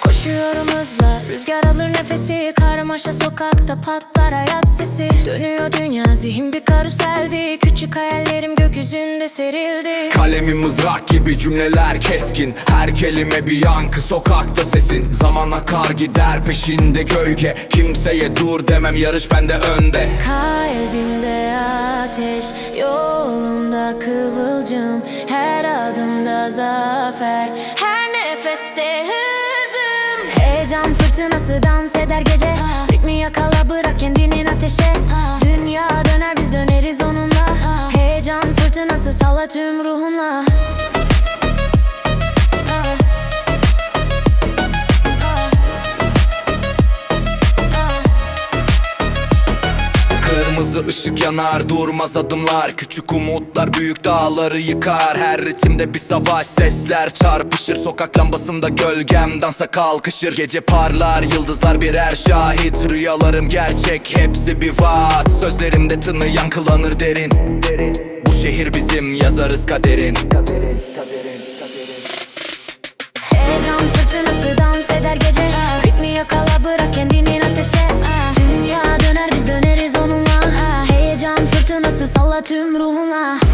Koşuyorum hızla Rüzgar alır nefesi Karmaşa sokakta patlar hayat sesi. Dönüyor dünya zihin bir karuseldi. Küçük hayallerim gökyüzünde serildi. Kalemim mızrak gibi cümleler keskin. Her kelime bir yankı sokakta sesin. Zaman akar gider peşinde gölge. Kimseye dur demem yarış bende önde. Kalbimde ateş Yolumda kıvılcım. Her adımda zafer Her nefeste hızım Heyecan fırtınası dans eder gece. Ritmi yakala bırak kendinin ateşe. Dünya döner biz döneriz onunla. Heyecan fırtınası salla tüm ruhunla Kırmızı ışık yanar durmaz adımlar. Küçük umutlar büyük dağları yıkar. Her ritimde bir savaş sesler çarpışır. Sokak lambasında gölgem dansa kalkışır Gece parlar yıldızlar birer şahit. Rüyalarım gerçek hepsi bir vaat. Sözlerimde tını yankılanır derin. Bu şehir bizim yazarız kaderin bruma